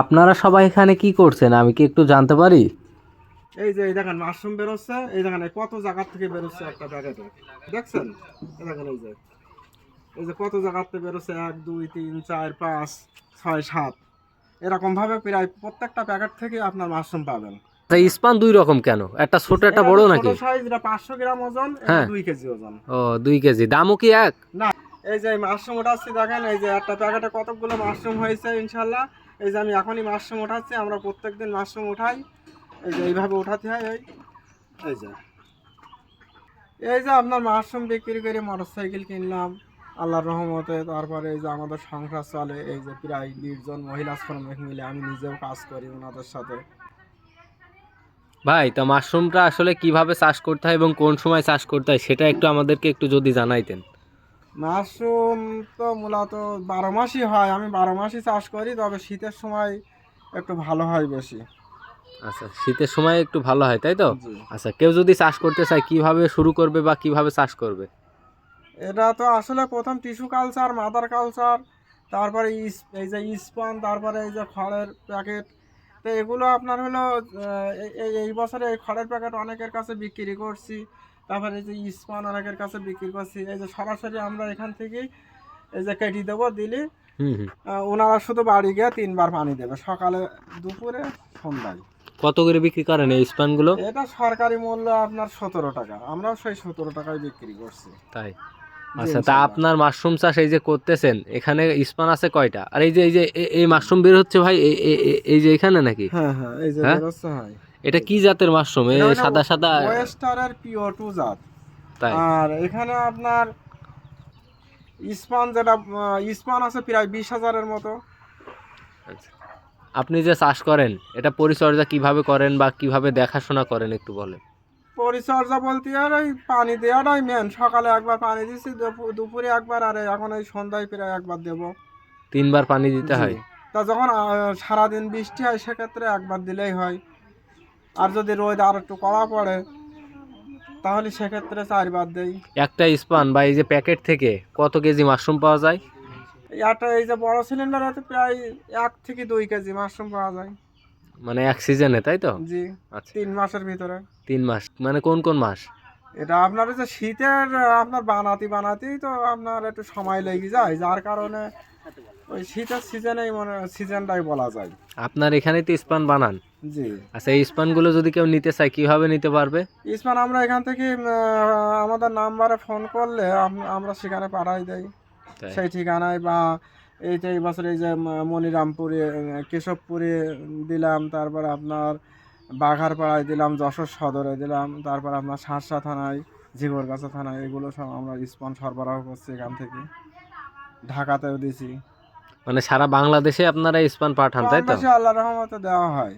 আপনারা সবাই এখানে কি করছেন? আমি কি একটু জানতে পারি? এই যে এই দেখেন মাশরুম বেরোচ্ছে এই দেখেন কত জায়গা থেকে বেরোচ্ছে একটা প্যাকেটে দেখছেন? এই দেখেন এই যে এই যে কত জায়গা থেকে বেরোচ্ছে? এক দুই তিন চার পাঁচ ছয় সাত। এরকম ভাবে প্রায় প্রত্যেকটা প্যাকেট থেকে আপনার মাশরুম পাবেন। তা ইস্পান দুই রকম কেন? একটা ছোট একটা বড় নাকি? সাইজ এটা পাঁচশো গ্রাম ওজন হ্যাঁ। দুই কেজি ওজন। ও দুই কেজি। দামও কি এক? না এই যে মাশরুম উঠাচ্ছি দেখেন এই যে একটা প্যাকেটে কতগুলো মাশরুম হয়েছে ইনশাল্লাহ? এই যে আমি এখনই মাশরুম উঠাচ্ছি আমরা প্রত্যেকদিন মাশরুম উঠাই। এই যে এইভাবে উঠাতে হয়, এই। এই যে। এই যে আপনার মাশরুম বিক্রি করে মোটর সাইকেল কিনলাম, আল্লাহর রহমতে। তারপরে এই যে আমাদের সংসার চলে, এই যে প্রায় বিশ জন মহিলা শ্রমিক মিলে আমি নিজেও কাজ করি ওনাদের সাথে। ভাই, তো মাশরুমটা আসলে কীভাবে চাষ করতে হয় এবং কোন সময় চাষ করতে হয় সেটা একটু আমাদেরকে একটু যদি জানাইতেন। মাশরুম তো মূলত বারো মাসই হয় আমি বারো মাসই চাষ করি তবে শীতের সময় একটু ভালো হয় বেশি। আচ্ছা শীতের সময় একটু ভালো হয় তাই তো? আচ্ছা কেউ যদি চাষ করতে চায় কীভাবে শুরু করবে বা কীভাবে চাষ করবে? এটা তো আসলে প্রথম টিস্যু কালচার মাদার কালচার তারপরে এই যে ইস্পান তারপরে এই যে খড়ের প্যাকেট তো এগুলো আপনার হলো এই বছরে এই খড়ের প্যাকেট অনেকের কাছে বিক্রি করছি। তারপরে এই যে ইস্পান অনেকের কাছে বিক্রি করছি এই যে সরাসরি আমরা এখান থেকেই এই যে কেটে দেবো দিলি ওনারা শুধু বাড়ি গিয়ে তিনবার পানি দেবে সকালে দুপুরে সন্ধ্যায়। কত করে বিক্রি করেন এই স্পানগুলো? এটা সরকারি মূল্য আপনার সতেরো টাকা আমরাও সেই সতেরো টাকায় বিক্রি করছি। তাই? আচ্ছা তা আপনার মাশরুম চাষ এই যে করতেছেন এখানে স্পান আছে কয়টা? আর এই যে এই যে এই মাশরুম বের হচ্ছে ভাই এই- যে এখানে নাকি? হ্যাঁ হ্যাঁ এই যে হ্যাঁ? বেরোচ্ছে হয়। এটা কি জাতের মাশরুম? এই সাদা সাদা? ওয়েস্টারের পিওর টু জাত। তাই। আর এখানে আপনার ইস্পান যেটা ইস্পান আছে প্রায় বিশ হাজারের মতো। আচ্ছা। আপনি যে চাষ করেন এটা পরিচর্যা কীভাবে করেন বা কীভাবে দেখাশোনা করেন একটু বলেন? পরিচর্যা বলতে আর ওই পানি দেওয়াটাই মেন সকালে একবার পানি দিচ্ছি দুপু- দুপুরে একবার আর এখন এই সন্ধ্যায় প্রায় একবার দেবো। তিনবার পানি দিতে হয়? তা যখন সারাদিন বৃষ্টি হয় সেক্ষেত্রে একবার দিলেই হয়। আর যদি রোদ আর একটু কড়া পড়ে তাহলে সেক্ষেত্রে চার চারবার দেই। একটা স্পান বা এই যে প্যাকেট থেকে কত কেজি মাশরুম পাওয়া যায়? একটা এই যে বড় সিলিন্ডারে প্রায় এক থেকে দুই কেজি মাশরুম পাওয়া যায়। মানে এক সিজনে তাই তো? জি আচ্ছা। তিন মাসের ভিতরে। তিন মাস মানে কোন কোন মাস? এটা আপনার যে শীতের আপনার বানাতি বানাতেই তো আপনার একটু সময় লেগে যায় যার কারণে ওই শীতের সিজনেই মনে সিজনটাই বলা যায়। আপনার এখানে তো স্পান বানান? জি। আচ্ছা এই স্পানগুলো যদি কেউ নিতে চায় কীভাবে নিতে পারবে? ইসমান আমরা এখান থেকে আমাদের নাম্বারে ফোন করলে আমরা সেখানে পাঠাই দেই। সেই ঠিকানায় বা এই যে এই বছর এই যে মনিরামপুরে কেশবপুরে দিলাম তারপর আপনার বাঘারপাড়ায় দিলাম যশোর সদরে দিলাম তারপর আপনার সারসা থানায় জিগরগাছা থানায় এগুলো সব আমরা স্পন সরবরাহ করছি এখান থেকে। ঢাকাতেও দিছি। মানে সারা বাংলাদেশে আপনারা স্পান পাঠান তাই তো? আল্লাহ রহমতে দেওয়া হয়।